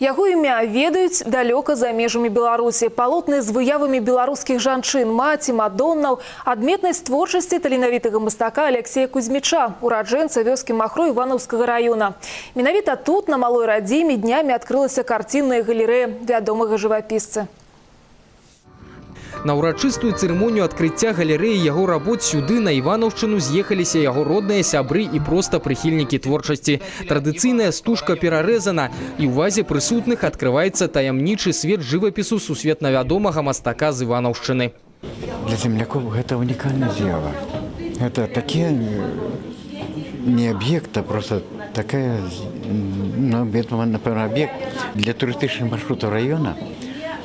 Яго імя ведаюць далёка за межамі Беларусі. Палотны з выявамі беларускіх жанчын, маці, мадоннаў, адметнасць творчасці таленавітага мастака Алексея Кузьміча, ураджэнца вёскі Махро Івановскага района. Менавіта тут, на малой радзіме, днямі адкрылася карцінная галерэя вядомага жывапісца. На ўрачыстую цырымонію адкрыцця галерэі яго работ сюды на Іванаўшчыну з'ехаліся яго родныя сябры і проста прыхільнікі творчасці. Традыцыйная стужка перарэзана і ў вазе прысутных адкрываецца таямнічы свет жывапісу сусветна вядомага мастака з Іванаўшчыны. Для земляков гэта унікальная з'ява. Такие э, не объект, а просто такая, ну, напевно, объект для туристычных маршрутов района,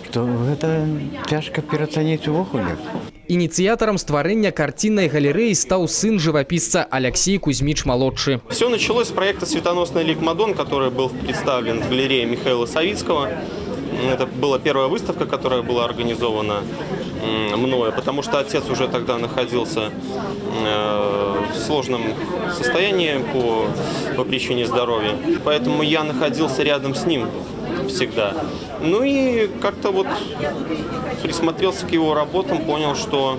что это тяжко переоценить увогуле. Ініцыятарам стварэння карціннай галерэі стаў сын жывапісца Алексей Кузьміч малодшы. Все началось с проекта «Светоносный лик Мадон», который был представлен в галерее Михаила Савицкого. Это была первая выставка, которая была организована м, мною, потому что отец уже тогда находился э, в сложном состоянии по, по причине здоровья. Поэтому я находился рядом с ним всегда. Ну и как-то вот присмотрелся к его работам, понял, что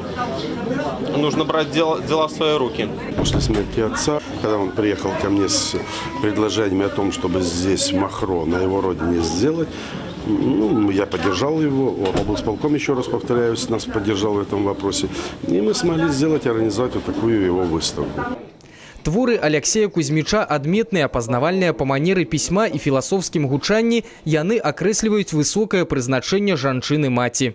нужно брать дела, дела в свои руки. После смерти отца, когда он приехал ко мне с предложениями о том, чтобы здесь Махро на его родине сделать, ну, я поддержал его, облсполком, еще раз повторяюсь, нас поддержал в этом вопросе. И мы смогли сделать, организовать вот такую его выставку. Творы Алексея Кузьміча адметныя, пазнавальныя па манеры пісьма і філасофскім гучанні, яны акрэсліваюць высокае прызначэнне жанчыны-маці.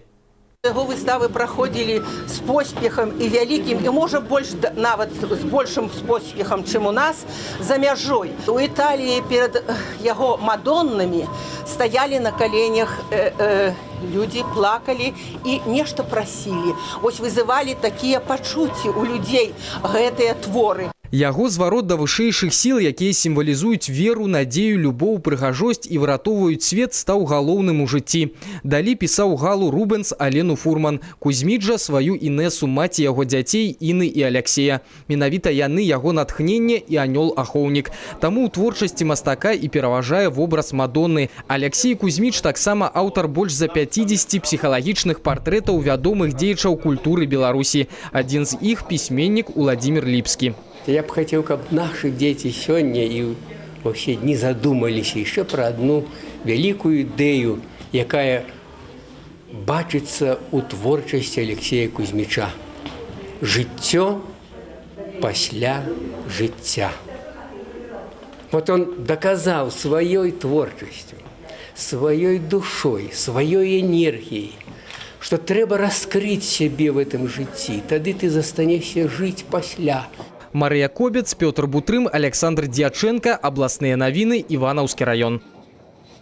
Яго выставы праходзілі з поспехам і вялікім і можа больш да- нават з большым з поспехам, чым у нас за мяжой. У Італіі перад э, яго мадоннамі стаялі на каленях э, э, людзі плакалі і нешта прасілі. Вось вызывалі такія пачуцці ў людзей гэтыя творы. Яго зварот да вышэйшых сіл, якія сімвалізуюць веру, надзею, любоў, прыгажосць і выратоўваюць свет, стаў галоўным у жыцці. Далі пісаў Галу Рубенс Алену Фурман. Кузьміч жа сваю Інесу маці яго дзяцей Іны і Алексея. Менавіта яны яго натхненне і анёл-ахоўнік. Таму ў творчасці мастака і пераважае вобраз Мадонны. Алексей Кузьміч таксама аўтар больш за 50 псіхалагічных партрэтаў вядомых дзеячаў культуры Беларусі. Адзін з іх пісьменнік Уладзімир Ліпскі. то я б хацеў, каб нашы дзеці сёння і во ўсе дні задумаліся яшчэ пра адну вялікую ідэю, якая бачыцца ў творчасці Алексея Кузьміча. Жыццё пасля жыцця. Вот он доказаў сваёй творчасцю, сваёй душой, сваёй энергіяй, што трэба раскрыць сябе в этом жыцці, тады ты застанешся жыць пасля. Марыя Кобец, Пётр Бутрым, Александр Дьяченко, абласныя навіны, Іванаўскі раён.